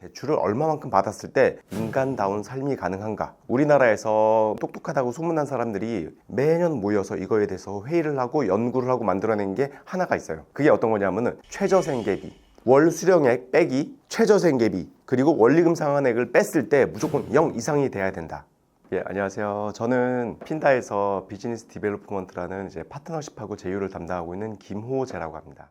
대출을 얼마만큼 받았을 때 인간다운 삶이 가능한가? 우리나라에서 똑똑하다고 소문난 사람들이 매년 모여서 이거에 대해서 회의를 하고 연구를 하고 만들어낸 게 하나가 있어요. 그게 어떤 거냐면은 최저생계비, 월 수령액 빼기, 최저생계비, 그리고 원리금 상환액을 뺐을 때 무조건 0 이상이 돼야 된다. 예, 안녕하세요. 저는 핀다에서 비즈니스 디벨로프먼트라는 이제 파트너십하고 제휴를 담당하고 있는 김호재라고 합니다.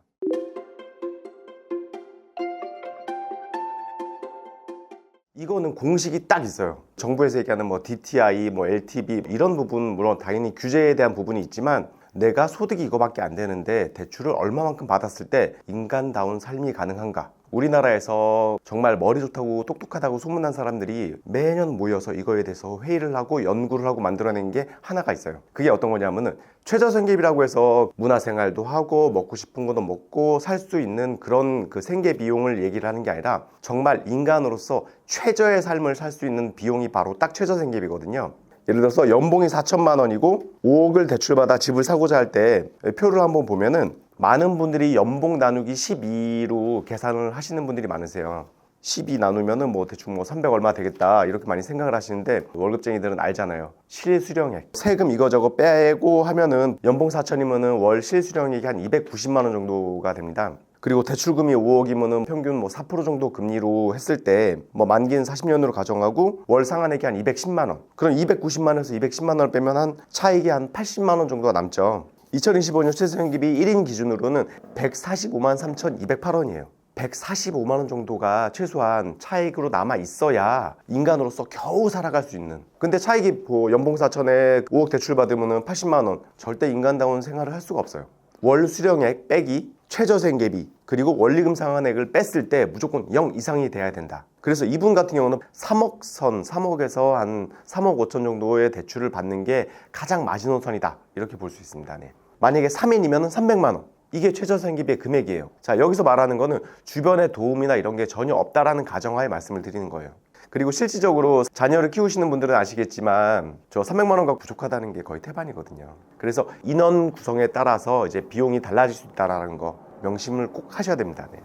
이거는 공식이 딱 있어요. 정부에서 얘기하는 뭐 DTI, 뭐 LTV 이런 부분 물론 당연히 규제에 대한 부분이 있지만 내가 소득이 이거밖에 안 되는데 대출을 얼마만큼 받았을 때 인간다운 삶이 가능한가? 우리나라에서 정말 머리 좋다고 똑똑하다고 소문난 사람들이 매년 모여서 이거에 대해서 회의를 하고 연구를 하고 만들어낸 게 하나가 있어요. 그게 어떤 거냐면은 최저생계비라고 해서 문화생활도 하고 먹고 싶은 것도 먹고 살 수 있는 그런 그 생계 비용을 얘기를 하는 게 아니라 정말 인간으로서 최저의 삶을 살 수 있는 비용이 바로 딱 최저생계비거든요. 예를 들어서 연봉이 4천만 원이고 5억을 대출받아 집을 사고자 할 때 표를 한번 보면은 많은 분들이 연봉 나누기 12로 계산을 하시는 분들이 많으세요. 12 나누면은 뭐 대충 뭐 300 얼마 되겠다 이렇게 많이 생각을 하시는데 월급쟁이들은 알잖아요. 실수령액 세금 이거저거 빼고 하면은 연봉 4천이면은 월 실수령액이 한 290만 원 정도가 됩니다. 그리고 대출금이 5억이면은 평균 뭐 4% 정도 금리로 했을 때 뭐 만기는 40년으로 가정하고 월 상한액이 한 210만 원. 그럼 290만 원에서 210만 원을 빼면 한 차익이 한 80만 원 정도가 남죠. 2025년 최저생계비 1인 기준으로는 145만 3,208원이에요. 145만 원 정도가 최소한 차익으로 남아 있어야 인간으로서 겨우 살아갈 수 있는. 근데 차익이 뭐 연봉 4천에 5억 대출 받으면 80만 원. 절대 인간다운 생활을 할 수가 없어요. 월 수령액 빼기 최저생계비 그리고 원리금 상환액을 뺐을 때 무조건 0 이상이 돼야 된다. 그래서 이분 같은 경우는 3억 선, 3억에서 한 3억 5천 정도의 대출을 받는 게 가장 마지노선이다. 이렇게 볼 수 있습니다. 네. 만약에 3인이면 300만 원. 이게 최저생계비의 금액이에요. 자, 여기서 말하는 거는 주변의 도움이나 이런 게 전혀 없다라는 가정하에 말씀을 드리는 거예요. 그리고 실질적으로 자녀를 키우시는 분들은 아시겠지만 저 300만 원과 부족하다는 게 거의 태반이거든요. 그래서 인원 구성에 따라서 이제 비용이 달라질 수 있다라는 거 명심을 꼭 하셔야 됩니다. 네.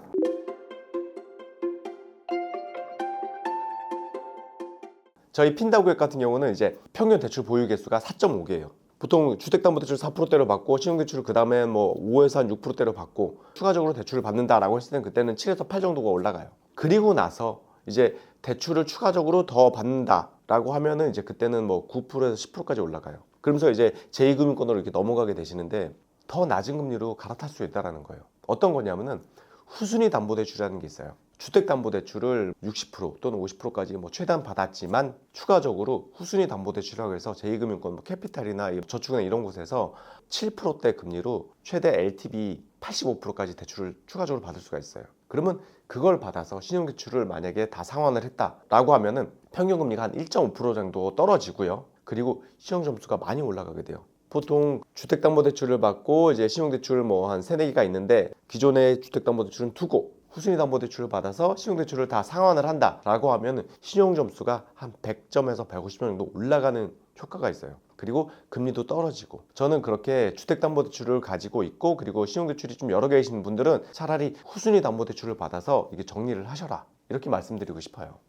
저희 핀다구역 같은 경우는 이제 평균 대출 보유 개수가 4.5개예요. 보통 주택담보대출 4%대로 받고 신용대출을 그 다음에 뭐 5에서 한 6%대로 받고 추가적으로 대출을 받는다라고 했을 때는 그때는 7에서 8 정도가 올라가요. 그리고 나서 이제 대출을 추가적으로 더 받는다라고 하면은 이제 그때는 뭐 9%에서 10%까지 올라가요. 그러면서 이제 제2금융권으로 이렇게 넘어가게 되시는데 더 낮은 금리로 갈아탈 수 있다라는 거예요. 어떤 거냐면은 후순위 담보대출이라는 게 있어요. 주택담보대출을 60% 또는 50%까지 뭐 최대한 받았지만 추가적으로 후순위 담보대출이라고 해서 제2금융권 뭐 캐피탈이나 이 저축은행 이런 곳에서 7%대 금리로 최대 LTV 85%까지 대출을 추가적으로 받을 수가 있어요. 그러면 그걸 받아서 신용대출을 만약에 다 상환을 했다라고 하면은 평균 금리가 한 1.5% 정도 떨어지고요. 그리고 신용점수가 많이 올라가게 돼요. 보통 주택담보대출을 받고 이제 신용대출 뭐 한 세네 개가 있는데 기존의 주택담보대출은 두고 후순위담보대출을 받아서 신용대출을 다 상환을 한다라고 하면 신용점수가 한 100점에서 150점 정도 올라가는 효과가 있어요. 그리고 금리도 떨어지고 저는 그렇게 주택담보대출을 가지고 있고 그리고 신용대출이 좀 여러 개이신 분들은 차라리 후순위 담보대출을 받아서 이게 정리를 하셔라 이렇게 말씀드리고 싶어요.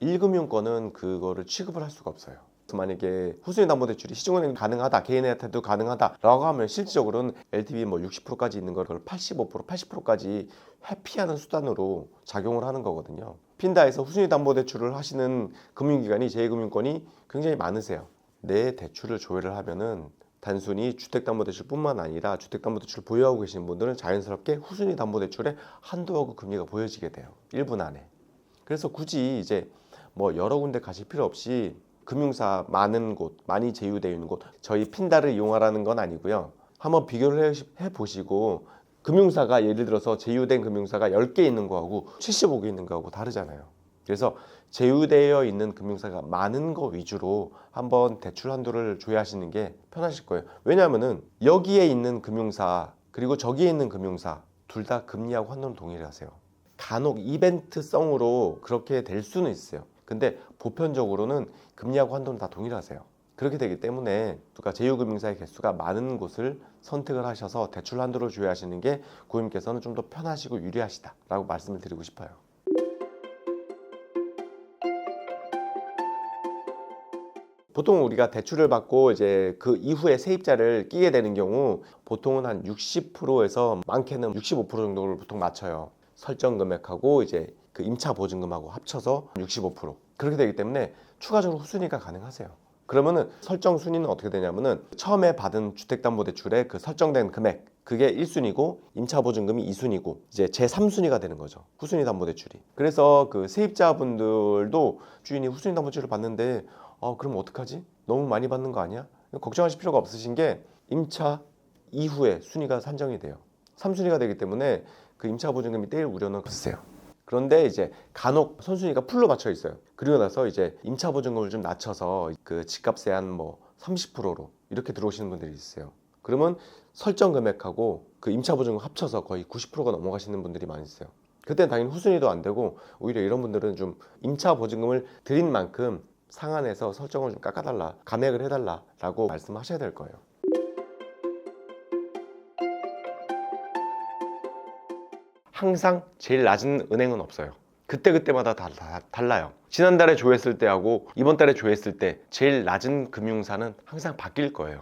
1금융권은 그거를 취급을 할 수가 없어요. 만약에 후순위 담보대출이 시중은행 가능하다, 개인한테도 가능하다라고 하면 실질적으로는 LTV 뭐 60%까지 있는 거를 85%, 80%까지 회피하는 수단으로 작용을 하는 거거든요. 핀다에서 후순위 담보대출을 하시는 금융기관이 제2금융권이 굉장히 많으세요. 내 대출을 조회를 하면은 단순히 주택담보대출뿐만 아니라 주택담보대출을 보유하고 계신 분들은 자연스럽게 후순위 담보대출에 한도하고 금리가 보여지게 돼요. 1분 안에. 그래서 굳이 이제 뭐 여러 군데 가실 필요 없이 금융사 많은 곳, 많이 제휴되어 있는 곳, 저희 핀다를 이용하라는 건 아니고요. 한번 비교를 해, 해 보시고 금융사가 예를 들어서 제휴된 금융사가 10개 있는 거하고 75개 있는 거하고 다르잖아요. 그래서 제휴되어 있는 금융사가 많은 거 위주로 한번 대출 한도를 조회하시는 게 편하실 거예요. 왜냐하면은 여기에 있는 금융사 그리고 저기에 있는 금융사 둘 다 금리하고 환도는 동일하세요. 간혹 이벤트성으로 그렇게 될 수는 있어요. 근데 보편적으로는 금리하고 환도는 다 동일하세요. 그렇게 되기 때문에 그러니까 제휴금융사의 개수가 많은 곳을 선택을 하셔서 대출 한도를 조회하시는 게 고객님께서는 좀 더 편하시고 유리하시다라고 말씀을 드리고 싶어요. 보통 우리가 대출을 받고 이제 그 이후에 세입자를 끼게 되는 경우 보통은 한 60%에서 많게는 65% 정도를 보통 맞춰요. 설정 금액하고 이제 그 임차 보증금하고 합쳐서 65% 그렇게 되기 때문에 추가적으로 후순위가 가능하세요. 그러면은 설정 순위는 어떻게 되냐면은 처음에 받은 주택담보대출의 그 설정된 금액 그게 1순위고 임차 보증금이 2순위고 이제 제 3순위가 되는 거죠. 후순위 담보대출이. 그래서 그 세입자분들도 주인이 후순위 담보대출을 받는데 어 그럼 어떡하지? 너무 많이 받는 거 아니야? 걱정하실 필요가 없으신 게 임차 이후에 순위가 산정이 돼요. 3순위가 되기 때문에 그 임차 보증금이 떼일 우려는 없으세요. 그런데 이제 간혹 선순위가 풀로 맞춰 있어요. 그리고 나서 이제 임차 보증금을 좀 낮춰서 그 집값의 한 뭐 30%로 이렇게 들어오시는 분들이 있어요. 그러면 설정 금액하고 그 임차 보증금 합쳐서 거의 90%가 넘어가시는 분들이 많이 있어요. 그때는 당연히 후순위도 안 되고 오히려 이런 분들은 좀 임차 보증금을 드린 만큼 상한해서 설정을 좀 깎아달라 감액을 해달라라고 말씀하셔야 될 거예요. 항상 제일 낮은 은행은 없어요. 그때 그때마다 다, 다 달라요. 지난달에 조회했을 때하고 이번 달에 조회했을 때 제일 낮은 금융사는 항상 바뀔 거예요.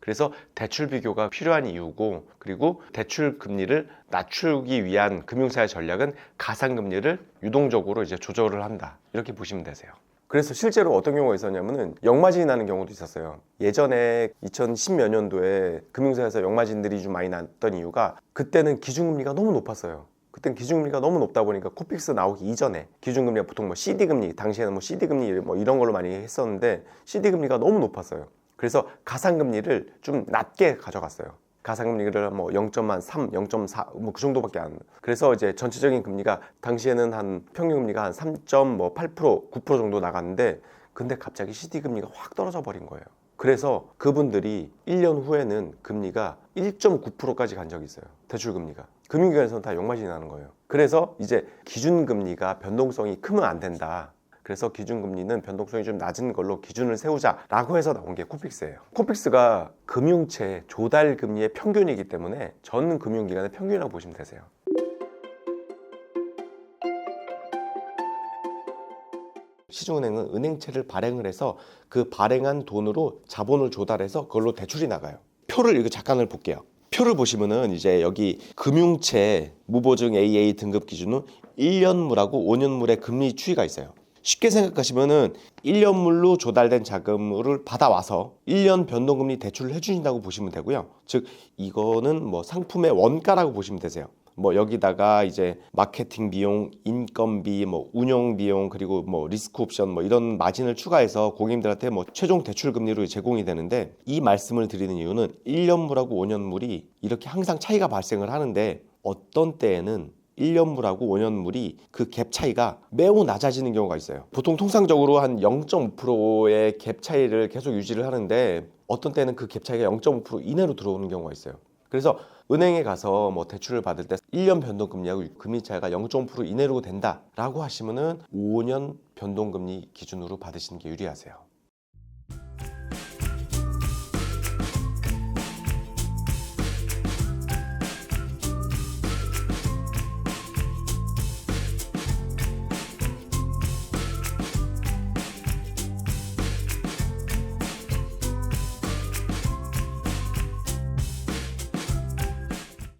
그래서 대출 비교가 필요한 이유고 그리고 대출 금리를 낮추기 위한 금융사의 전략은 가상 금리를 유동적으로 이제 조절을 한다. 이렇게 보시면 되세요. 그래서 실제로 어떤 경우가 있었냐면은 역마진이 나는 경우도 있었어요. 예전에 2010몇 년도에 금융사에서 역마진들이 좀 많이 났던 이유가 그때는 기준금리가 너무 높았어요. 그땐 기준금리가 너무 높다 보니까 코픽스 나오기 이전에 기준금리가 보통 뭐 CD금리 당시에는 뭐 CD금리 뭐 이런 걸로 많이 했었는데 CD금리가 너무 높았어요. 그래서 가상금리를 좀 낮게 가져갔어요. 가상금리를 뭐 0.3, 0.4 뭐 그 정도밖에 안. 그래서 이제 전체적인 금리가 당시에는 한 평균 금리가 한 3.8% 9% 정도 나갔는데 근데 갑자기 CD 금리가 확 떨어져 버린 거예요. 그래서 그분들이 1년 후에는 금리가 1.9%까지 간 적이 있어요. 대출 금리가. 금융기관에서는 다 욕마진이 나는 거예요. 그래서 이제 기준금리가 변동성이 크면 안 된다. 그래서 기준금리는 변동성이 좀 낮은 걸로 기준을 세우자라고 해서 나온 게 코픽스예요. 코픽스가 금융채 조달 금리의 평균이기 때문에 전 금융기관의 평균이라고 보시면 되세요. 시중은행은 은행채를 발행을 해서 그 발행한 돈으로 자본을 조달해서 그걸로 대출이 나가요. 표를 이거 잠깐을 볼게요. 표를 보시면은 이제 여기 금융채 무보증 AA 등급 기준은 1년물하고 5년물의 금리 추이가 있어요. 쉽게 생각하시면은 1년물로 조달된 자금을 받아와서 1년 변동금리 대출을 해주신다고 보시면 되고요. 즉 이거는 뭐 상품의 원가라고 보시면 되세요. 뭐 여기다가 이제 마케팅 비용, 인건비, 뭐 운영 비용 그리고 뭐 리스크 옵션 뭐 이런 마진을 추가해서 고객님들한테 뭐 최종 대출 금리로 제공이 되는데 이 말씀을 드리는 이유는 1년물하고 5년물이 이렇게 항상 차이가 발생을 하는데 어떤 때에는 1년물하고 5년물이 그 갭 차이가 매우 낮아지는 경우가 있어요. 보통 통상적으로 한 0.5%의 갭 차이를 계속 유지를 하는데 어떤 때는 그 갭 차이가 0.5% 이내로 들어오는 경우가 있어요. 그래서 은행에 가서 뭐 대출을 받을 때 1년 변동금리하고 금리 차이가 0.5% 이내로 된다라고 하시면은 5년 변동금리 기준으로 받으시는 게 유리하세요.